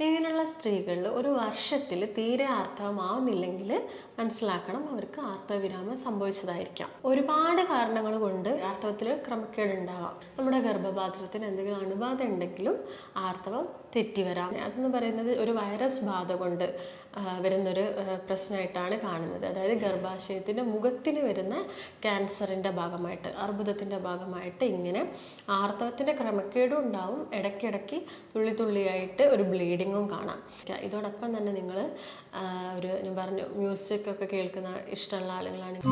ഇങ്ങനെയുള്ള സ്ത്രീകളിൽ ഒരു വർഷത്തിൽ തീരെ ആർത്തവമാവുന്നില്ലെങ്കിൽ മനസ്സിലാക്കണം അവർക്ക് ആർത്തവവിരാമം സംഭവിച്ചതായിരിക്കാം. ഒരുപാട് കാരണങ്ങൾ കൊണ്ട് ആർത്തവത്തിൽ ക്രമക്കേട് ഉണ്ടാവാം നമ്മുടെ ഗർഭപാത്രത്തിന് എന്തെങ്കിലും അണുബാധ ഉണ്ടെങ്കിലും ആർത്തവം തെറ്റി വരാം അതെന്ന് പറയുന്നത് ഒരു വൈറസ് ബാധ കൊണ്ട് വരുന്നൊരു പ്രശ്നമായിട്ടാണ് കാണുന്നത്. അതായത് ഗർഭാശയത്തിന്റെ മുഖത്തിന് വരുന്ന ക്യാൻസറിന്റെ ഭാഗമായിട്ട് അർബുദത്തിന്റെ ഭാഗമായിട്ട് ഇങ്ങനെ ആർത്തവത്തിന്റെ ക്രമക്കേടും ഉണ്ടാവും. ഇടയ്ക്കിടയ്ക്ക് തുള്ളി തുള്ളിയായിട്ട് ഒരു ബ്ലീഡിങ്ങും കാണാം. ഇതോടൊപ്പം തന്നെ നിങ്ങൾ ഒരു ഞാൻ പറഞ്ഞു മ്യൂസിക് ഒക്കെ കേൾക്കുന്ന ഇഷ്ടമുള്ള ആളുകളാണെങ്കിൽ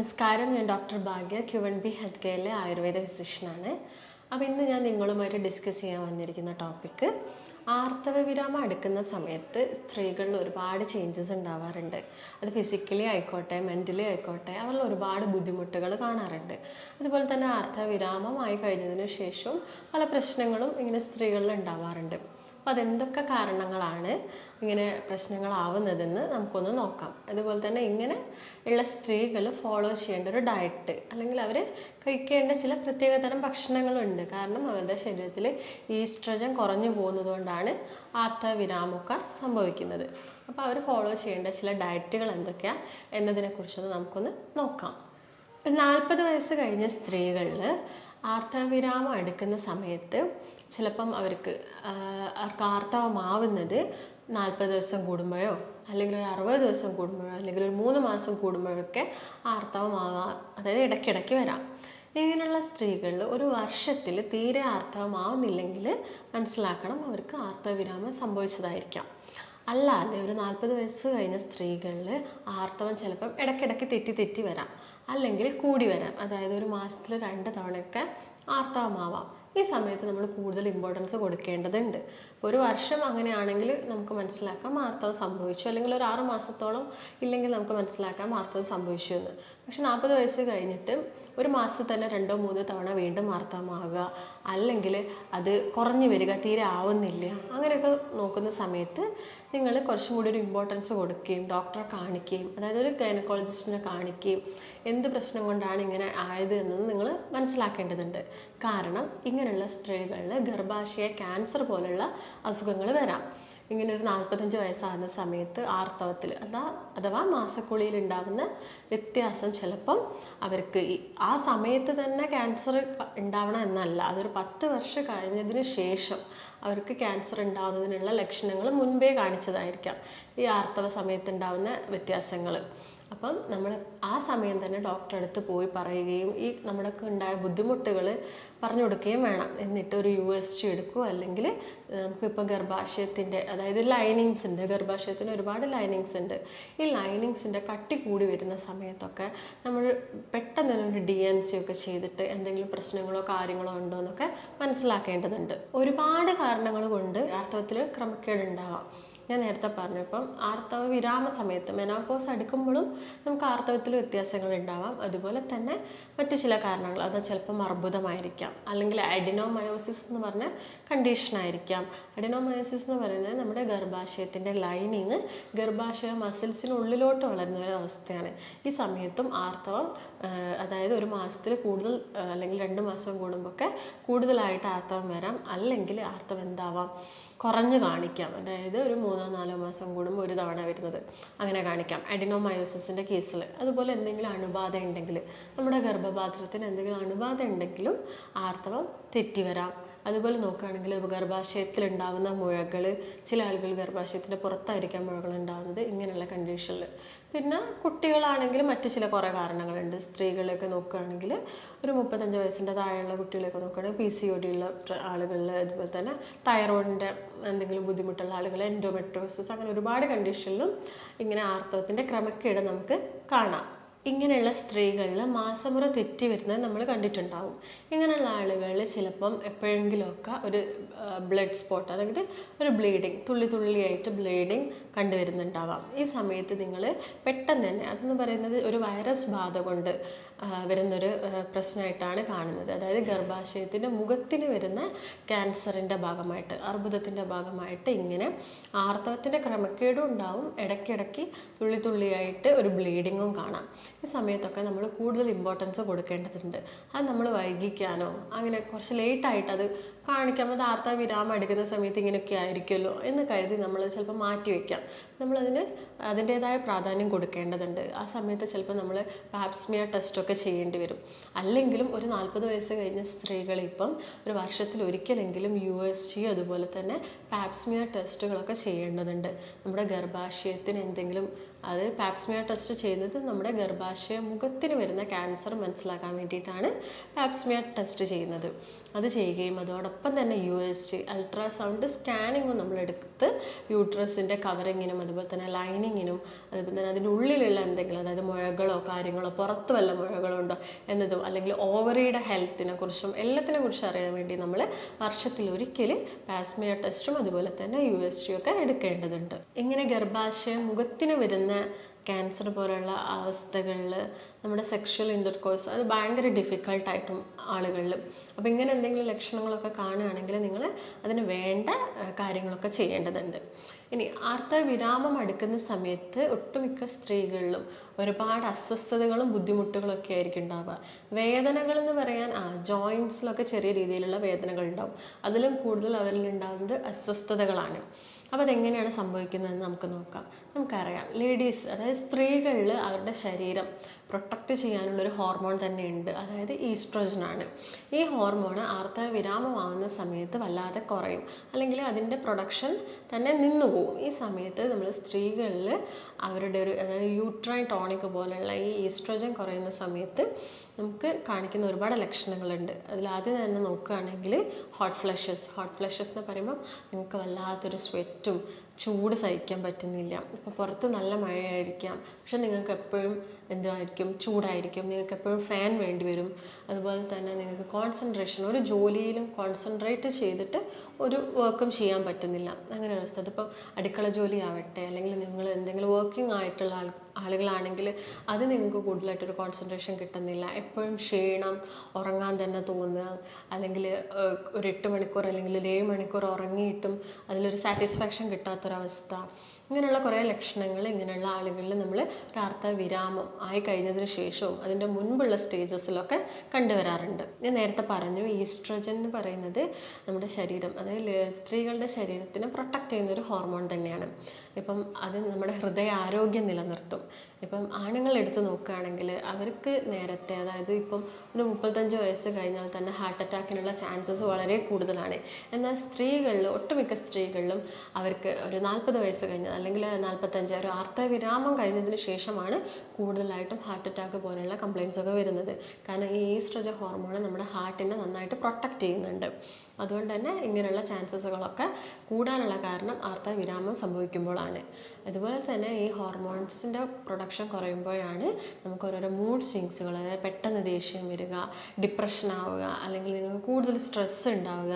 നമസ്കാരം ഞാൻ doctor Bhagya Q N B health കെയറിലെ Ayurveda ഫിസിഷ്യനാണ് അപ്പോൾ ഇന്ന് ഞാൻ നിങ്ങളുമായിട്ട് ഡിസ്കസ് ചെയ്യാൻ വന്നിരിക്കുന്ന ടോപ്പിക്ക് ആർത്തവ വിരാമം എടുക്കുന്ന സമയത്ത് സ്ത്രീകളിൽ ഒരുപാട് ചേഞ്ചസ് ഉണ്ടാവാറുണ്ട്. അത് ഫിസിക്കലി ആയിക്കോട്ടെ മെന്റലി ആയിക്കോട്ടെ അവരിൽ ഒരുപാട് ബുദ്ധിമുട്ടുകൾ കാണാറുണ്ട്. അതുപോലെ തന്നെ ആർത്തവ വിരാമമായി കഴിഞ്ഞതിന് ശേഷവും പല പ്രശ്നങ്ങളും ഇങ്ങനെ സ്ത്രീകളിൽ ഉണ്ടാവാറുണ്ട്. അപ്പോൾ അതെന്തൊക്കെ കാരണങ്ങളാണ് ഇങ്ങനെ പ്രശ്നങ്ങളാവുന്നതെന്ന് നമുക്കൊന്ന് നോക്കാം. അതുപോലെ തന്നെ ഇങ്ങനെ ഉള്ള സ്ത്രീകൾ ഫോളോ ചെയ്യേണ്ട ഒരു ഡയറ്റ് അല്ലെങ്കിൽ അവർ കഴിക്കേണ്ട ചില പ്രത്യേകതരം ഭക്ഷണങ്ങളുണ്ട്. കാരണം അവരുടെ ശരീരത്തിൽ ഈസ്ട്രജൻ കുറഞ്ഞു പോകുന്നതുകൊണ്ടാണ് ആർത്തവിരാമൊക്കെ സംഭവിക്കുന്നത്. അപ്പോൾ അവർ ഫോളോ ചെയ്യേണ്ട ചില ഡയറ്റുകൾ എന്തൊക്കെയാണ് എന്നതിനെക്കുറിച്ചൊന്ന് നമുക്കൊന്ന് നോക്കാം. നാൽപ്പത് വയസ്സ് കഴിഞ്ഞ സ്ത്രീകളിൽ ആർത്തവിരാമം എടുക്കുന്ന സമയത്ത് ചിലപ്പം അവർക്ക് ആർത്തവമാവുന്നത് നാൽപ്പത് ദിവസം കൂടുമ്പോഴോ അല്ലെങ്കിൽ ഒരു അറുപത് ദിവസം കൂടുമ്പോഴോ അല്ലെങ്കിൽ ഒരു മൂന്ന് മാസം കൂടുമ്പോഴൊക്കെ ആർത്തവമാകാം അതായത് ഇടയ്ക്കിടയ്ക്ക് വരാം. ഇങ്ങനെയുള്ള സ്ത്രീകളിൽ ഒരു വർഷത്തിൽ തീരെ ആർത്തവമാവുന്നില്ലെങ്കിൽ മനസ്സിലാക്കണം അവർക്ക് ആർത്തവവിരാമം സംഭവിച്ചതായിരിക്കാം. അല്ലാതെ ഒരു നാൽപ്പത് വയസ്സ് കഴിഞ്ഞ സ്ത്രീകളിൽ ആർത്തവം ചിലപ്പം ഇടയ്ക്കിടയ്ക്ക് തെറ്റി തെറ്റി വരാം അല്ലെങ്കിൽ കൂടി വരാം. അതായത് ഒരു മാസത്തിൽ രണ്ട് തവണയൊക്കെ ആർത്തവമാവാം. ഈ സമയത്ത് നമ്മൾ കൂടുതൽ ഇമ്പോർട്ടൻസ് കൊടുക്കേണ്ടതുണ്ട്. ഒരു വർഷം അങ്ങനെയാണെങ്കിൽ നമുക്ക് മനസ്സിലാക്കാം ആർത്തവം സംഭവിച്ചു. അല്ലെങ്കിൽ ഒരു ആറ് മാസത്തോളം ഇല്ലെങ്കിൽ നമുക്ക് മനസ്സിലാക്കാം ആർത്തവം സംഭവിച്ചു എന്ന്. പക്ഷെ നാൽപ്പത് വയസ്സ് കഴിഞ്ഞിട്ട് ഒരു മാസത്തിൽ തന്നെ രണ്ടോ മൂന്നോ തവണ വീണ്ടും ആർത്തവമാകുക അല്ലെങ്കിൽ അത് കുറഞ്ഞു വരിക തീരെ ആവുന്നില്ല. അങ്ങനെയൊക്കെ നോക്കുന്ന സമയത്ത് നിങ്ങൾ കുറച്ചും കൂടി ഒരു ഇമ്പോർട്ടൻസ് കൊടുക്കുകയും ഡോക്ടറെ കാണിക്കുകയും അതായത് ഒരു ഗൈനക്കോളജിസ്റ്റിനെ കാണിക്കുകയും എന്ത് പ്രശ്നം കൊണ്ടാണ് ഇങ്ങനെ ആയത് എന്നത് നിങ്ങൾ മനസ്സിലാക്കേണ്ടതുണ്ട്. കാരണം ഇങ്ങനെയുള്ള സ്ത്രീകളിൽ ഗർഭാശയ ക്യാൻസർ പോലുള്ള അസുഖങ്ങൾ വരാം. ഇങ്ങനെ ഒരു നാൽപ്പത്തഞ്ച് വയസ്സാകുന്ന സമയത്ത് ആർത്തവത്തിൽ അതാ അഥവാ മാസക്കുളിയിൽ ഉണ്ടാകുന്ന വ്യത്യാസം ചിലപ്പം അവർക്ക് ആ സമയത്ത് തന്നെ ക്യാൻസർ ഉണ്ടാവണം എന്നല്ല. അതൊരു പത്ത് വർഷം കഴിഞ്ഞതിന് ശേഷം അവർക്ക് ക്യാൻസർ ഉണ്ടാകുന്നതിനുള്ള ലക്ഷണങ്ങൾ മുൻപേ കാണിച്ചതായിരിക്കാം ഈ ആർത്തവ സമയത്ത് ഉണ്ടാകുന്ന വ്യത്യാസങ്ങൾ. അപ്പം നമ്മൾ ആ സമയം തന്നെ ഡോക്ടറെ അടുത്ത് പോയി പറയുകയും ഈ നമ്മുടെയൊക്കെ ഉണ്ടായ ബുദ്ധിമുട്ടുകൾ പറഞ്ഞു കൊടുക്കുകയും വേണം. എന്നിട്ട് ഒരു യു എസ് ജി എടുക്കുക അല്ലെങ്കിൽ നമുക്കിപ്പോൾ ഗർഭാശയത്തിന്റെ അതായത് ലൈനിങ്സ് ഉണ്ട്. ഗർഭാശയത്തിന് ഒരുപാട് ലൈനിങ്സ് ഉണ്ട്. ഈ ലൈനിങ്സിന്റെ കട്ടി കൂടി വരുന്ന സമയത്തൊക്കെ നമ്മൾ പെട്ടെന്ന് തന്നെ ഒരു ഡി എൻ സി ഒക്കെ ചെയ്തിട്ട് എന്തെങ്കിലും പ്രശ്നങ്ങളോ കാര്യങ്ങളോ ഉണ്ടോ എന്നൊക്കെ മനസ്സിലാക്കേണ്ടതുണ്ട്. ഒരുപാട് കാരണങ്ങൾ കൊണ്ട് ആർത്തവത്തിൽ ക്രമക്കേട് ഉണ്ടാവാം ഞാൻ നേരത്തെ പറഞ്ഞു. ഇപ്പം ആർത്തവ വിരാമ സമയത്ത് മെനോപോസ് അടുക്കുമ്പോഴും നമുക്ക് ആർത്തവത്തിൽ വ്യത്യാസങ്ങൾ ഉണ്ടാവാം. അതുപോലെ തന്നെ മറ്റു ചില കാരണങ്ങൾ. അത് ചിലപ്പോൾ അർബുദമായിരിക്കാം. അല്ലെങ്കിൽ അഡിനോമയോസിസ് എന്ന് പറഞ്ഞ കണ്ടീഷനായിരിക്കാം അഡിനോമയോസിസ് എന്ന് പറയുന്നത് നമ്മുടെ ഗർഭാശയത്തിന്റെ ലൈനിങ് ഗർഭാശയ മസിൽസിനുള്ളിലോട്ട് വളരുന്ന ഒരു അവസ്ഥയാണ്. ഈ സമയത്തും ആർത്തവം അതായത് ഒരു മാസത്തിൽ കൂടുതൽ അല്ലെങ്കിൽ രണ്ട് മാസം കൂടുമ്പോഴൊക്കെ കൂടുതലായിട്ട് ആർത്തവം വരാം. അല്ലെങ്കിൽ ആർത്തവം എന്താവാം? കുറഞ്ഞു കാണിക്കാം. അതായത് ഒരു മൂന്നോ നാലോ മാസം കൂടുമ്പോൾ ഒരു തവണ വരുന്നത് അങ്ങനെ കാണിക്കാം. അഡിനോമയോസിസിന്റെ കേസിൽ. അതുപോലെ എന്തെങ്കിലും അണുബാധ ഉണ്ടെങ്കിൽ നമ്മുടെ ഗർഭപാത്രത്തിന് എന്തെങ്കിലും അണുബാധ ഉണ്ടെങ്കിലും ആർത്തവം തെറ്റി വരാം അതുപോലെ നോക്കുകയാണെങ്കിൽ ഗർഭാശയത്തിൽ ഉണ്ടാകുന്ന മുഴകൾ ചില ആളുകൾ ഗർഭാശയത്തിന്റെ പുറത്തായിരിക്കാം മുഴകൾ ഉണ്ടാകുന്നത് ഇങ്ങനെയുള്ള കണ്ടീഷനിൽ പിന്നെ കുട്ടികളാണെങ്കിൽ മറ്റ് ചില കുറേ കാരണങ്ങളുണ്ട്. സ്ത്രീകളെയൊക്കെ നോക്കുകയാണെങ്കിൽ ഒരു മുപ്പത്തഞ്ച് വയസ്സിന്റെ താഴെയുള്ള കുട്ടികളെയൊക്കെ നോക്കുകയാണെങ്കിൽ പി സി ഒ ഡി ഉള്ള ആളുകളിൽ അതുപോലെ തന്നെ തൈറോയിഡിന്റെ എന്തെങ്കിലും ബുദ്ധിമുട്ടുള്ള ആളുകൾ എൻഡോമെട്രോസിസ് അങ്ങനെ ഒരുപാട് കണ്ടീഷനിലും ഇങ്ങനെ ആർത്തവത്തിന്റെ ക്രമക്കേട് നമുക്ക് കാണാം. ഇങ്ങനെയുള്ള സ്ത്രീകളിൽ മാസമുറ തെറ്റി വരുന്നത് നമ്മൾ കണ്ടിട്ടുണ്ടാവും. ഇങ്ങനെയുള്ള ആളുകളിൽ ചിലപ്പം എപ്പോഴെങ്കിലുമൊക്കെ ഒരു ബ്ലഡ് സ്പോട്ട് അതായത് ഒരു ബ്ലീഡിങ് തുള്ളി തുള്ളിയായിട്ട് ബ്ലീഡിങ് കണ്ടുവരുന്നുണ്ടാവാം. ഈ സമയത്ത് നിങ്ങൾ പെട്ടെന്ന് തന്നെ അതെന്ന് പറയുന്നത് ഒരു വൈറസ് ബാധ കൊണ്ട് വരുന്നൊരു പ്രശ്നമായിട്ടാണ് കാണുന്നത്. അതായത് ഗർഭാശയത്തിന്റെ മുഖത്തിന് വരുന്ന ക്യാൻസറിന്റെ ഭാഗമായിട്ട് അർബുദത്തിന്റെ ഭാഗമായിട്ട് ഇങ്ങനെ ആർത്തവത്തിന്റെ ക്രമക്കേടും ഉണ്ടാവും. ഇടയ്ക്കിടയ്ക്ക് തുള്ളി തുള്ളിയായിട്ട് ഒരു ബ്ലീഡിങ്ങും കാണാം. ഈ സമയത്തൊക്കെ നമ്മൾ കൂടുതൽ ഇമ്പോർട്ടൻസ് കൊടുക്കേണ്ടതുണ്ട്. അത് നമ്മൾ വൈകിക്കാനോ അങ്ങനെ കുറച്ച് ലേറ്റായിട്ട് അത് കാണിക്കാം അത് ആർത്ത വിരാമം എടുക്കുന്ന സമയത്ത് ഇങ്ങനെയൊക്കെ ആയിരിക്കുമല്ലോ എന്ന് കരുതി നമ്മൾ ചിലപ്പോൾ മാറ്റി വയ്ക്കാം. നമ്മളതിന് അതിന്റേതായ പ്രാധാന്യം കൊടുക്കേണ്ടതുണ്ട്. ആ സമയത്ത് ചിലപ്പോൾ നമ്മൾ പാപ്സ്മിയർ ടെസ്റ്റൊക്കെ ചെയ്യേണ്ടി വരും. അല്ലെങ്കിലും ഒരു നാൽപ്പത് വയസ്സ് കഴിഞ്ഞ സ്ത്രീകൾ ഇപ്പം ഒരു വർഷത്തിൽ ഒരിക്കലെങ്കിലും യു എസ് ജി അതുപോലെ തന്നെ പാപ്സ്മിയ ടെസ്റ്റുകളൊക്കെ ചെയ്യേണ്ടതുണ്ട്. നമ്മുടെ ഗർഭാശയത്തിന് എന്തെങ്കിലും അത് പാപ്സ്മിയർ ടെസ്റ്റ് ചെയ്യുന്നത് നമ്മുടെ ഗർഭാശയ മുഖത്തിന് വരുന്ന ക്യാൻസർ മനസ്സിലാക്കാൻ വേണ്ടിയിട്ടാണ് പാപ്സ്മിയർ ടെസ്റ്റ് ചെയ്യുന്നത്. അത് ചെയ്യുകയും അതോടൊപ്പം തന്നെ യു എസ് ജി അൾട്രാസൗണ്ട് സ്കാനിങ്ങും നമ്മളെടുത്ത് യൂട്രസിന്റെ കവറിങ്ങിനും അതുപോലെ തന്നെ ലൈനിങ്ങിനും അതുപോലെ തന്നെ അതിന്റെ ഉള്ളിലുള്ള എന്തെങ്കിലും അതായത് മുഴകളോ കാര്യങ്ങളോ പുറത്ത് വല്ല മുഴകളോ ഉണ്ടോ എന്നതും അല്ലെങ്കിൽ ഓവറിയുടെ ഹെൽത്തിനെ കുറിച്ചും എല്ലാത്തിനെ കുറിച്ചും അറിയാൻ വേണ്ടി നമ്മൾ വർഷത്തിൽ ഒരിക്കൽ പാസ്മിയർ ടെസ്റ്റും അതുപോലെ തന്നെ യു എസ് ജിയൊക്കെ എടുക്കേണ്ടതുണ്ട്. ഇങ്ങനെ ഗർഭാശയം മുഖത്തിന് വരുന്ന ക്യാൻസർ പോലുള്ള അവസ്ഥകളിൽ നമ്മുടെ സെക്ഷൽ ഇന്റർകോഴ്സ് അത് ഭയങ്കര ഡിഫിക്കൾട്ടായിട്ടും ആളുകളിൽ അപ്പോൾ ഇങ്ങനെ എന്തെങ്കിലും ലക്ഷണങ്ങളൊക്കെ കാണുകയാണെങ്കിൽ നിങ്ങൾ അതിന് വേണ്ട കാര്യങ്ങളൊക്കെ ചെയ്യേണ്ടതുണ്ട്. ഇനി ആർത്ത വിരാമം അടുക്കുന്ന സമയത്ത് ഒട്ടുമിക്ക സ്ത്രീകളിലും ഒരുപാട് അസ്വസ്ഥതകളും ബുദ്ധിമുട്ടുകളും ഒക്കെ ആയിരിക്കും ഉണ്ടാവുക. വേദനകൾ എന്ന് പറയാൻ ആ ജോയിൻസിലൊക്കെ ചെറിയ രീതിയിലുള്ള വേദനകൾ ഉണ്ടാവും. അതിലും കൂടുതൽ അവരിൽ ഉണ്ടാകുന്നത് അസ്വസ്ഥതകളാണ്. അപ്പോൾ അതെങ്ങനെയാണ് സംഭവിക്കുന്നതെന്ന് നമുക്ക് നോക്കാം. നമുക്കറിയാം. ലേഡീസ് അതായത് സ്ത്രീകളിൽ അവരുടെ ശരീരം പ്രൊട്ടക്റ്റ് ചെയ്യാനുള്ളൊരു ഹോർമോൺ തന്നെയുണ്ട്. അതായത് ഈസ്ട്രോജനാണ് ഈ ഹോർമോൺ ആർത്തവ വിരാമമാകുന്ന സമയത്ത് വല്ലാതെ കുറയും. അല്ലെങ്കിൽ അതിന്റെ പ്രൊഡക്ഷൻ തന്നെ നിന്നു പോകും. ഈ സമയത്ത് നമ്മൾ സ്ത്രീകളിൽ അവരുടെ ഒരു അതായത് യൂട്രൈൻ ടോണിക് പോലെയുള്ള ഈ ഈസ്ട്രോജൻ കുറയുന്ന സമയത്ത് നമുക്ക് കാണിക്കുന്ന ഒരുപാട് ലക്ഷണങ്ങളുണ്ട്. അതിൽ ആദ്യം തന്നെ നോക്കുകയാണെങ്കിൽ ഹോട്ട് ഫ്ലഷസ് ഹോട്ട് ഫ്ലഷസ് എന്ന് പറയുമ്പോൾ നിങ്ങൾക്ക് വല്ലാത്തൊരു സ്വെറ്റും ചൂട് സഹിക്കാൻ പറ്റുന്നില്ല. ഇപ്പോൾ പുറത്ത് നല്ല മഴയായിരിക്കാം. പക്ഷെ നിങ്ങൾക്ക് എപ്പോഴും എന്തായിരിക്കും? ചൂടായിരിക്കും. നിങ്ങൾക്ക് എപ്പോഴും ഫാൻ വേണ്ടി വരും. അതുപോലെ തന്നെ നിങ്ങൾക്ക് കോൺസെൻട്രേഷൻ ഒരു ജോലിയിലും കോൺസെൻട്രേറ്റ് ചെയ്തിട്ട് ഒരു വർക്കും ചെയ്യാൻ പറ്റുന്നില്ല. അങ്ങനെ ഒരു അവസ്ഥ. അതിപ്പം അടുക്കള ജോലി ആവട്ടെ അല്ലെങ്കിൽ നിങ്ങൾ എന്തെങ്കിലും വർക്കിംഗ് ആയിട്ടുള്ള ആൾ ആളുകളാണെങ്കിൽ അത് നിങ്ങൾക്ക് കൂടുതലായിട്ടൊരു കോൺസെൻട്രേഷൻ കിട്ടുന്നില്ല. എപ്പോഴും ക്ഷീണം ഉറങ്ങാൻ തന്നെ തോന്നുക അല്ലെങ്കിൽ ഒരു എട്ട് മണിക്കൂർ അല്ലെങ്കിൽ ഒരു ഏഴ് മണിക്കൂർ ഉറങ്ങിയിട്ടും അതിലൊരു സാറ്റിസ്ഫാക്ഷൻ കിട്ടാത്തൊരവസ്ഥ. ഇങ്ങനെയുള്ള കുറേ ലക്ഷണങ്ങൾ ഇങ്ങനെയുള്ള ആളുകളിൽ നമ്മൾ പ്രാർത്ഥ വിരാമം ആയി കഴിഞ്ഞതിന് ശേഷവും അതിന്റെ മുൻപുള്ള സ്റ്റേജസിലൊക്കെ കണ്ടുവരാറുണ്ട്. ഞാൻ നേരത്തെ പറഞ്ഞു ഈസ്ട്രജൻ എന്ന് പറയുന്നത് നമ്മുടെ ശരീരം അതായത് സ്ത്രീകളുടെ ശരീരത്തിനെ പ്രൊട്ടക്റ്റ് ചെയ്യുന്ന ഒരു ഹോർമോൺ തന്നെയാണ്. ഇപ്പം അത് നമ്മുടെ ഹൃദയ ആരോഗ്യം നിലനിർത്തും. ഇപ്പം ആണുങ്ങൾ എടുത്ത് നോക്കുകയാണെങ്കിൽ അവർക്ക് നേരത്തെ അതായത് ഇപ്പം ഒരു മുപ്പത്തഞ്ച് വയസ്സ് കഴിഞ്ഞാൽ തന്നെ ഹാർട്ട് അറ്റാക്കിനുള്ള ചാൻസസ് വളരെ കൂടുതലാണ്. എന്നാൽ സ്ത്രീകളിൽ ഒട്ടുമിക്ക സ്ത്രീകളിലും അവർക്ക് ഒരു നാൽപ്പത് വയസ്സ് കഴിഞ്ഞാൽ അല്ലെങ്കിൽ നാൽപ്പത്തഞ്ച് ഒരു ആർത്തവിരാമം കഴിഞ്ഞതിന് ശേഷമാണ് കൂടുതലായിട്ടും ഹാർട്ട് അറ്റാക്ക് പോലെയുള്ള കംപ്ലയിൻസ് ഒക്കെ വരുന്നത്. കാരണം ഈ ഈസ്ട്രജ ഹോർമോൺ നമ്മുടെ ഹാർട്ടിനെ നന്നായിട്ട് പ്രൊട്ടക്റ്റ് ചെയ്യുന്നുണ്ട്. അതുകൊണ്ട് തന്നെ ഇങ്ങനെയുള്ള ചാൻസസുകളൊക്കെ കൂടാനുള്ള കാരണം ആർത്തവിരാമം സംഭവിക്കുമ്പോഴാണ്. അതുപോലെ തന്നെ ഈ ഹോർമോൺസിന്റെ പ്രൊഡക്ഷൻ കുറയുമ്പോഴാണ് നമുക്ക് ഓരോരോ മൂഡ് സ്വിങ്സുകൾ അതായത് പെട്ടെന്ന് ദേഷ്യം വരിക ഡിപ്രഷൻ ആവുക അല്ലെങ്കിൽ നിങ്ങൾക്ക് കൂടുതൽ സ്ട്രെസ് ഉണ്ടാവുക.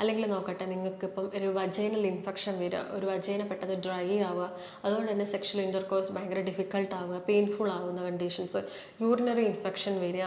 അല്ലെങ്കിൽ നോക്കട്ടെ നിങ്ങൾക്കിപ്പം ഒരു വജൈനൽ ഇൻഫെക്ഷൻ വരിക ഒരു വജൈന പെട്ടെന്ന് ഡ്രൈ ആവുക. അതുകൊണ്ട് തന്നെ സെക്ഷൽ ഇന്റർകോഴ്സ് ഭയങ്കര ഡിഫിക്കൽട്ട് ആവുക പെയിൻഫുൾ ആവുന്ന കണ്ടീഷൻസ് യൂറിനറി ഇൻഫെക്ഷൻ വരിക.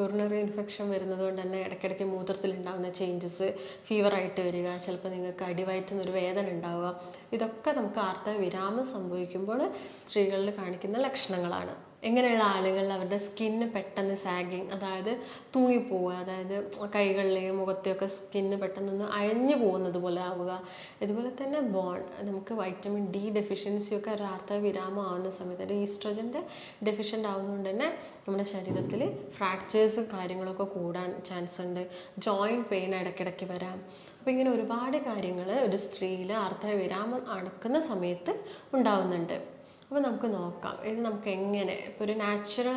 യൂറിനറി ഇൻഫെക്ഷൻ വരുന്നത് കൊണ്ട് തന്നെ ഇടയ്ക്കിടയ്ക്ക് മൂത്രത്തിൽ ഉണ്ടാകുന്ന ചേഞ്ചസ് ഫീവറായിട്ട് വരിക ചിലപ്പോൾ നിങ്ങൾക്ക് അടിവയറ്റുന്ന ഒരു വേദന ഉണ്ടാവുക. ഇതൊക്കെ നമുക്ക് ആർത്തവ വിരാമം സംഭവിക്കുമ്പോൾ സ്ത്രീകളിൽ കാണിക്കുന്ന ലക്ഷണങ്ങളാണ്. എങ്ങനെയുള്ള ആളുകളിൽ അവരുടെ സ്കിന്ന് പെട്ടെന്ന് സാഗിങ് അതായത് തൂങ്ങിപ്പോവുക അതായത് കൈകളിലെയും മുഖത്തെയൊക്കെ സ്കിന്ന് പെട്ടെന്നൊന്ന് അയഞ്ഞു പോകുന്നത് പോലെ ആവുക. ഇതുപോലെ തന്നെ ബോൺ നമുക്ക് വൈറ്റമിൻ ഡി ഡെഫിഷ്യൻസിയൊക്കെ രാത്രി വിരാമം ആവുന്ന സമയത്ത് ഒരു ഈസ്ട്രജന്റെ ഡെഫിഷ്യന്റ് ആവുന്നതുകൊണ്ട് തന്നെ നമ്മുടെ ശരീരത്തിൽ ഫ്രാക്ചേഴ്സ് കാര്യങ്ങളൊക്കെ കൂടാൻ ചാൻസ് ഉണ്ട്. ജോയിന്റ് പെയിൻ ഇടയ്ക്കിടയ്ക്ക് വരാം. അപ്പോൾ ഇങ്ങനെ ഒരുപാട് കാര്യങ്ങൾ ഒരു സ്ത്രീയിൽ ആർത്തവ വിരാമം അടക്കുന്ന സമയത്ത് ഉണ്ടാവുന്നുണ്ട്. അപ്പോൾ നമുക്ക് നോക്കാം. ഇത് നമുക്ക് എങ്ങനെ ഇപ്പോൾ ഒരു നാച്ചുറൽ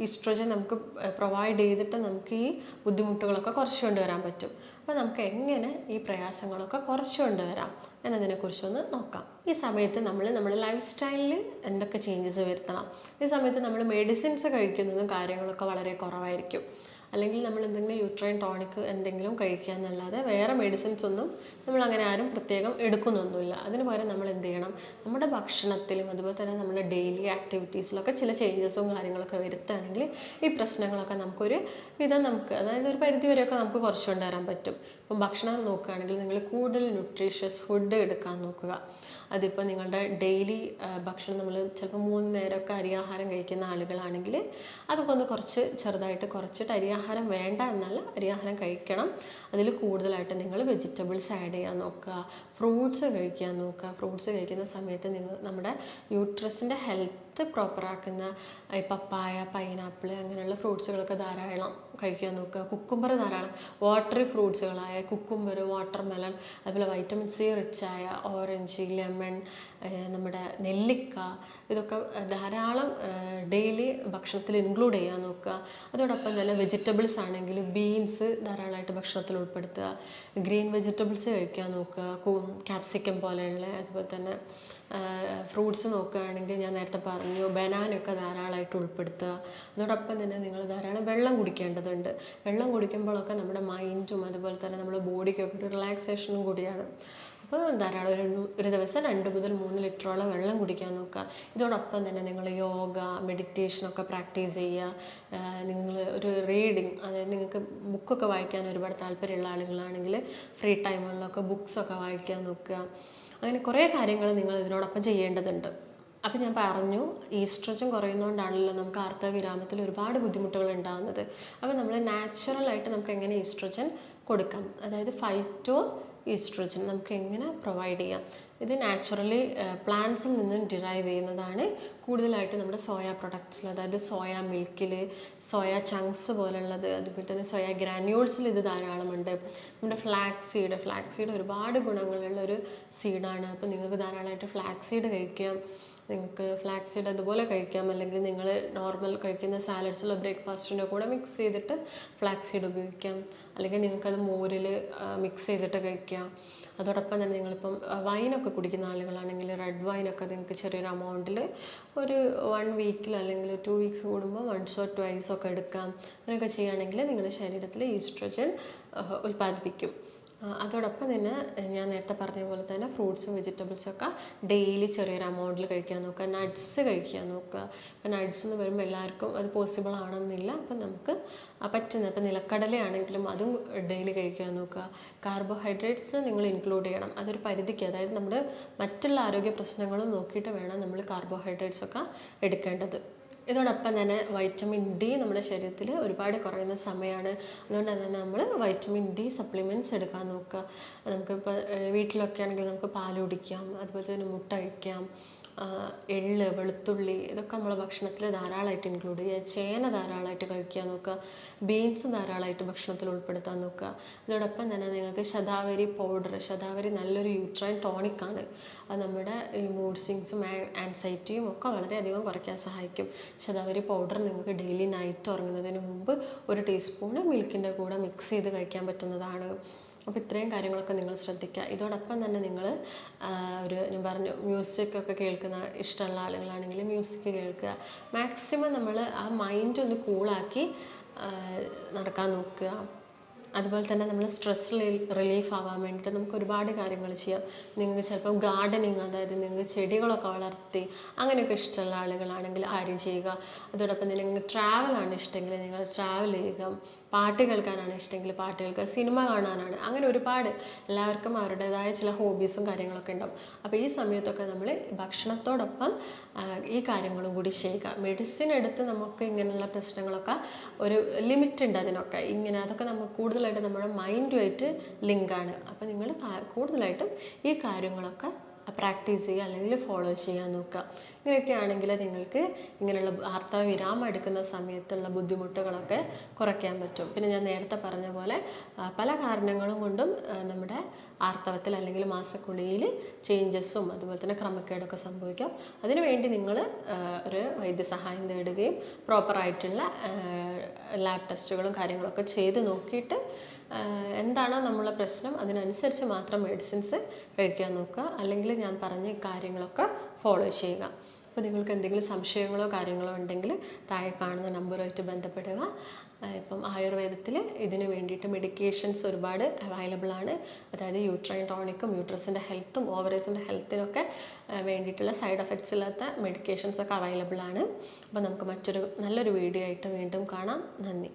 ഈസ്ട്രോജൻ നമുക്ക് പ്രൊവൈഡ് ചെയ്തിട്ട് നമുക്ക് ഈ ബുദ്ധിമുട്ടുകളൊക്കെ കുറച്ചുകൊണ്ട് വരാൻ പറ്റും. അപ്പോൾ നമുക്ക് എങ്ങനെ ഈ പ്രയാസങ്ങളൊക്കെ കുറച്ച് കൊണ്ടുവരാം എന്നതിനെക്കുറിച്ചൊന്ന് നോക്കാം. ഈ സമയത്ത് നമ്മൾ നമ്മുടെ ലൈഫ് സ്റ്റൈലിൽ എന്തൊക്കെ ചേഞ്ചസ് വരുത്തണം? ഈ സമയത്ത് നമ്മൾ മെഡിസിൻസ് കഴിക്കുന്നതും കാര്യങ്ങളൊക്കെ വളരെ കുറവായിരിക്കും. അല്ലെങ്കിൽ നമ്മൾ എന്തെങ്കിലും യൂട്രൈൻ ടോണിക് എന്തെങ്കിലും കഴിക്കുക എന്നല്ലാതെ വേറെ മെഡിസിൻസ് ഒന്നും നമ്മൾ അങ്ങനെ ആരും പ്രത്യേകം എടുക്കുന്നൊന്നുമില്ല. അതിന് പകരം നമ്മൾ എന്ത് ചെയ്യണം? നമ്മുടെ ഭക്ഷണത്തിലും അതുപോലെ തന്നെ നമ്മുടെ ഡെയിലി ആക്ടിവിറ്റീസിലൊക്കെ ചില ചേഞ്ചസും കാര്യങ്ങളൊക്കെ വരുത്തുകയാണെങ്കിൽ ഈ പ്രശ്നങ്ങളൊക്കെ നമുക്കൊരു വിധം നമുക്ക് അതായത് ഒരു പരിധി വരെയൊക്കെ നമുക്ക് കുറച്ച് കൊണ്ടുവരാൻ പറ്റും. ഇപ്പം ഭക്ഷണം നോക്കുകയാണെങ്കിൽ നിങ്ങൾ കൂടുതൽ ന്യൂട്രീഷ്യസ് ഫുഡ് എടുക്കാൻ നോക്കുക. അതിപ്പോൾ നിങ്ങളുടെ ഡെയിലി ഭക്ഷണം നമ്മൾ ചിലപ്പോൾ മൂന്ന് നേരമൊക്കെ അരിയാഹാരം കഴിക്കുന്ന ആളുകളാണെങ്കിൽ അതൊക്കെ ഒന്ന് കുറച്ച് ചെറുതായിട്ട് കുറച്ചിട്ട് അരിയാഹാരം വേണ്ട എന്നല്ല അരിയാഹാരം കഴിക്കണം. അതിൽ കൂടുതലായിട്ട് നിങ്ങൾ വെജിറ്റബിൾസ് ആഡ് ചെയ്യാൻ നോക്കുക ഫ്രൂട്ട്സ് കഴിക്കാൻ നോക്കുക. ഫ്രൂട്ട്സ് കഴിക്കുന്ന സമയത്ത് നിങ്ങൾ നമ്മുടെ യൂട്രസിന്റെ ഹെൽത്ത് പ്രോപ്പറാക്കുന്ന ഈ പപ്പായ പൈനാപ്പിൾ ഫ്രൂട്ട്സുകളൊക്കെ ധാരാളം കഴിക്കാൻ നോക്കുക. കുക്കുംബർ ധാരാളം. വാട്ടറി ഫ്രൂട്ട്സുകളായ കുക്കുംബർ വാട്ടർ മെലൺ അതുപോലെ വൈറ്റമിൻ സി റിച്ചായ ഓറഞ്ച് ലെമൺ നമ്മുടെ നെല്ലിക്ക ഇതൊക്കെ ധാരാളം ഡെയിലി ഭക്ഷണത്തിൽ ഇൻക്ലൂഡ് ചെയ്യാൻ നോക്കുക. അതോടൊപ്പം തന്നെ വെജിറ്റബിൾസ് ആണെങ്കിലും ബീൻസ് ധാരാളമായിട്ട് ഭക്ഷണത്തിൽ ഉൾപ്പെടുത്തുക. ഗ്രീൻ വെജിറ്റബിൾസ് കഴിക്കാൻ നോക്കുക. ക്യാപ്സിക്കം പോലെയുള്ള അതുപോലെ തന്നെ ഫ്രൂട്ട്സ് നോക്കുകയാണെങ്കിൽ ഞാൻ നേരത്തെ പറഞ്ഞു ബനാനൊക്കെ ധാരാളമായിട്ട് ഉൾപ്പെടുത്തുക. അതോടൊപ്പം തന്നെ നിങ്ങൾ ധാരാളം വെള്ളം കുടിക്കേണ്ടതുണ്ട്. വെള്ളം കുടിക്കുമ്പോഴൊക്കെ നമ്മുടെ മൈൻഡും അതുപോലെ തന്നെ നമ്മുടെ ബോഡിക്കൊക്കെ ഒരു റിലാക്സേഷനും കൂടിയാണ്. അപ്പോൾ ധാരാളം ഒരു ഒരു ദിവസം രണ്ട് മുതൽ മൂന്ന് ലിറ്ററോളം വെള്ളം കുടിക്കാൻ നോക്കുക. ഇതോടൊപ്പം തന്നെ നിങ്ങൾ യോഗ മെഡിറ്റേഷനൊക്കെ പ്രാക്ടീസ് ചെയ്യുക. നിങ്ങൾ ഒരു റീഡിങ് അതായത് നിങ്ങൾക്ക് ബുക്കൊക്കെ വായിക്കാൻ ഒരുപാട് താല്പര്യമുള്ള ആളുകളാണെങ്കിൽ ഫ്രീ ടൈമുകളിലൊക്കെ ബുക്സൊക്കെ വായിക്കാൻ നോക്കുക. അങ്ങനെ കുറേ കാര്യങ്ങൾ നിങ്ങൾ ഇതിനോടൊപ്പം ചെയ്യേണ്ടതുണ്ട്. അപ്പം ഞാൻ പറഞ്ഞു ഈസ്ട്രജൻ കുറയുന്നതുകൊണ്ടാണല്ലോ നമുക്ക് ആർത്തവവിരാമത്തിൽ ഒരുപാട് ബുദ്ധിമുട്ടുകൾ ഉണ്ടാകുന്നത്. അപ്പോൾ നമ്മൾ നാച്ചുറലായിട്ട് നമുക്ക് എങ്ങനെ ഈസ്ട്രജൻ കൊടുക്കാം? അതായത് ഫൈറ്റോ ഈസ്ട്രജൻ നമുക്ക് എങ്ങനെ പ്രൊവൈഡ് ചെയ്യാം? ഇത് നാച്ചുറലി പ്ലാന്റ്സിൽ നിന്നും ഡിറൈവ് ചെയ്യുന്നതാണ്. കൂടുതലായിട്ട് നമ്മുടെ സോയ പ്രൊഡക്ട്സിൽ അതായത് സോയ മിൽക്കിൽ സോയ ചങ്ക്സ് പോലുള്ളത് അതുപോലെ തന്നെ സോയ ഗ്രാന്യൂൾസിൽ ഇത് ധാരാളമുണ്ട്. നമ്മുടെ ഫ്ലാക്സ് സീഡ് ഫ്ലാക്സ് സീഡ് ഒരുപാട് ഗുണങ്ങളുള്ള ഒരു സീഡാണ് അപ്പോൾ നിങ്ങൾക്ക് ധാരാളമായിട്ട് ഫ്ലാക്സ് സീഡ് കഴിക്കാം. നിങ്ങൾക്ക് ഫ്ലാക്സ് സീഡ് അതുപോലെ കഴിക്കാം. അല്ലെങ്കിൽ നിങ്ങൾ നോർമൽ കഴിക്കുന്ന സാലഡ്സിലോ ബ്രേക്ക്ഫാസ്റ്റിന്റെ കൂടെ മിക്സ് ചെയ്തിട്ട് ഫ്ലാക്സ് സീഡ് ഉപയോഗിക്കാം. അല്ലെങ്കിൽ നിങ്ങൾക്കത് മോരിൽ മിക്സ് ചെയ്തിട്ട് കഴിക്കാം. അതോടൊപ്പം തന്നെ നിങ്ങളിപ്പം വൈനൊക്കെ കുടിക്കുന്ന ആളുകളാണെങ്കിൽ റെഡ് വൈനൊക്കെ നിങ്ങൾക്ക് ചെറിയൊരു എമൗണ്ടിൽ ഒരു വൺ വീക്കിൽ അല്ലെങ്കിൽ ടു വീക്സ് കൂടുമ്പോൾ വൺസോ ട്വൈസ് ഒക്കെ എടുക്കാം. അങ്ങനെയൊക്കെ ചെയ്യുകയാണെങ്കിൽ നിങ്ങളുടെ ശരീരത്തിൽ ഈസ്ട്രജൻ ഉൽപ്പാദിപ്പിക്കും. അതോടൊപ്പം തന്നെ ഞാൻ നേരത്തെ പറഞ്ഞ പോലെ തന്നെ ഫ്രൂട്ട്സും വെജിറ്റബിൾസും ഒക്കെ ഡെയിലി ചെറിയൊരു എമൗണ്ടിൽ കഴിക്കാൻ നോക്കുക നട്ട്സ് കഴിക്കാൻ നോക്കുക. ഇപ്പം നട്ട്സ് എന്ന് പറയുമ്പോൾ എല്ലാവർക്കും അത് പോസിബിൾ ആണെന്നില്ല. അപ്പം നമുക്ക് പറ്റുന്ന ഇപ്പം നിലക്കടലയാണെങ്കിലും അതും ഡെയിലി കഴിക്കാൻ നോക്കുക. കാർബോഹൈഡ്രേറ്റ്സ് നിങ്ങൾ ഇൻക്ലൂഡ് ചെയ്യണം. അതൊരു പരിധിക്ക് അതായത് നമ്മുടെ മറ്റുള്ള ആരോഗ്യ പ്രശ്നങ്ങളും നോക്കിയിട്ട് വേണം നമ്മൾ കാർബോഹൈഡ്രേറ്റ്സ് ഒക്കെ എടുക്കേണ്ടത്. ഇതോടൊപ്പം തന്നെ വൈറ്റമിൻ ഡി നമ്മുടെ ശരീരത്തിൽ ഒരുപാട് കുറയുന്ന സമയമാണ് അതുകൊണ്ട് തന്നെ നമ്മൾ വൈറ്റമിൻ ഡി സപ്ലിമെന്റ്സ് എടുക്കാൻ നോക്കുക. നമുക്കിപ്പോൾ വീട്ടിലൊക്കെ ആണെങ്കിൽ നമുക്ക് പാൽ കുടിക്കാം അതുപോലെ തന്നെ മുട്ട കഴിക്കാം എള്ള് വെളുത്തുള്ളി ഇതൊക്കെ നമ്മൾ ഭക്ഷണത്തിൽ ധാരാളമായിട്ട് ഇൻക്ലൂഡ് ചെയ്യുക. ചേന ധാരാളമായിട്ട് കഴിക്കാൻ നോക്കുക. ബീൻസ് ധാരാളമായിട്ട് ഭക്ഷണത്തിൽ ഉൾപ്പെടുത്താൻ നോക്കുക. അതോടൊപ്പം തന്നെ നിങ്ങൾക്ക് ശതാവരി പൗഡർ ശതാവരി നല്ലൊരു യൂട്രൈൻ ടോണിക്കാണ് അത് നമ്മുടെ ഈ മൂഡ് സിങ്സും ആൻസൈറ്റിയും ഒക്കെ വളരെയധികം കുറയ്ക്കാൻ സഹായിക്കും. ശതാവരി പൗഡർ നിങ്ങൾക്ക് ഡെയിലി നൈറ്റ് ഉറങ്ങുന്നതിന് മുമ്പ് ഒരു ടീസ്പൂണ് മിൽക്കിന്റെ കൂടെ മിക്സ് ചെയ്ത് കഴിക്കാൻ പറ്റുന്നതാണ്. അപ്പോൾ ഇത്രയും കാര്യങ്ങളൊക്കെ നിങ്ങൾ ശ്രദ്ധിക്കുക. ഇതോടൊപ്പം തന്നെ നിങ്ങൾ ഒരു ഞാൻ പറഞ്ഞു മ്യൂസിക് ഒക്കെ കേൾക്കുന്ന ഇഷ്ടമുള്ള ആളുകളാണെങ്കിൽ മ്യൂസിക് കേൾക്കുക. മാക്സിമം നമ്മൾ ആ മൈൻഡ് ഒന്ന് കൂളാക്കി നടക്കാൻ നോക്കുക. അതുപോലെ തന്നെ നമ്മൾ സ്ട്രെസ് റിലീഫ് ആവാൻ വേണ്ടിയിട്ട് നമുക്ക് ഒരുപാട് കാര്യങ്ങൾ ചെയ്യാം. നിങ്ങൾക്ക് ചിലപ്പോൾ ഗാർഡനിങ് അതായത് നിങ്ങൾക്ക് ചെടികളൊക്കെ വളർത്തി അങ്ങനെയൊക്കെ ഇഷ്ടമുള്ള ആളുകളാണെങ്കിൽ കാര്യം ചെയ്യുക. അതോടൊപ്പം തന്നെ നിങ്ങൾക്ക് ട്രാവലാണ് ഇഷ്ടമെങ്കിൽ നിങ്ങൾ ട്രാവൽ ചെയ്യുക. പാട്ട് കേൾക്കാനാണ് ഇഷ്ടമെങ്കിൽ പാട്ട് കേൾക്കുക. സിനിമ കാണാനാണ്. അങ്ങനെ ഒരുപാട് എല്ലാവർക്കും അവരുടേതായ ചില ഹോബീസും കാര്യങ്ങളൊക്കെ ഉണ്ടാവും. അപ്പോൾ ഈ സമയത്തൊക്കെ നമ്മൾ ഭക്ഷണത്തോടൊപ്പം ഈ കാര്യങ്ങളും കൂടി ചെയ്യുക. മെഡിസിൻ എടുത്ത് നമുക്ക് ഇങ്ങനെയുള്ള പ്രശ്നങ്ങളൊക്കെ ഒരു ലിമിറ്റ് ഉണ്ട് അതിനൊക്കെ. ഇങ്ങനെ അതൊക്കെ നമുക്ക് കൂടുതലായിട്ട് നമ്മുടെ മൈൻഡുമായിട്ട് ലിങ്കാണ് അപ്പോൾ നിങ്ങൾ കൂടുതലായിട്ടും ഈ കാര്യങ്ങളൊക്കെ പ്രാക്ടീസ് ചെയ്യുക അല്ലെങ്കിൽ ഫോളോ ചെയ്യാൻ നോക്കുക. ഇങ്ങനെയൊക്കെ ആണെങ്കിൽ നിങ്ങൾക്ക് ഇങ്ങനെയുള്ള വാർത്താ വിരാമം എടുക്കുന്ന സമയത്തുള്ള ബുദ്ധിമുട്ടുകളൊക്കെ കുറയ്ക്കാൻ പറ്റും. പിന്നെ ഞാൻ നേരത്തെ പറഞ്ഞ പോലെ പല കാരണങ്ങളും കൊണ്ടും നമ്മുടെ ആർത്തവത്തിൽ അല്ലെങ്കിൽ മാസക്കുളിയിൽ ചേഞ്ചസും അതുപോലെ തന്നെ ക്രമക്കേടൊക്കെ സംഭവിക്കാം. അതിനുവേണ്ടി നിങ്ങൾ ഒരു വൈദ്യസഹായം തേടുകയും പ്രോപ്പറായിട്ടുള്ള ലാബ് ടെസ്റ്റുകളും കാര്യങ്ങളൊക്കെ ചെയ്ത് നോക്കിയിട്ട് എന്താണോ നമ്മളെ പ്രശ്നം അതിനനുസരിച്ച് മാത്രം മെഡിസിൻസ് കഴിക്കാൻ നോക്കുക. അല്ലെങ്കിൽ ഞാൻ പറഞ്ഞ കാര്യങ്ങളൊക്കെ ഫോളോ ചെയ്യുക. അപ്പോൾ നിങ്ങൾക്ക് എന്തെങ്കിലും സംശയങ്ങളോ കാര്യങ്ങളോ ഉണ്ടെങ്കിൽ താഴെ കാണുന്ന നമ്പറുമായിട്ട് ബന്ധപ്പെടുക. ഇപ്പം ആയുർവേദത്തിൽ ഇതിന് വേണ്ടിയിട്ട് മെഡിക്കേഷൻസ് ഒരുപാട് അവൈലബിൾ ആണ്. അതായത് യൂട്രൈൻ ടോണിക്കും യൂട്രസിന്റെ ഹെൽത്തും ഓവറേസിന്റെ ഹെൽത്തിനൊക്കെ വേണ്ടിയിട്ടുള്ള സൈഡ് എഫക്ട്സ് ഇല്ലാത്ത മെഡിക്കേഷൻസ് ഒക്കെ അവൈലബിൾ ആണ്. അപ്പോൾ നമുക്ക് മറ്റൊരു നല്ലൊരു വീഡിയോ ആയിട്ട് വീണ്ടും കാണാം. നന്ദി.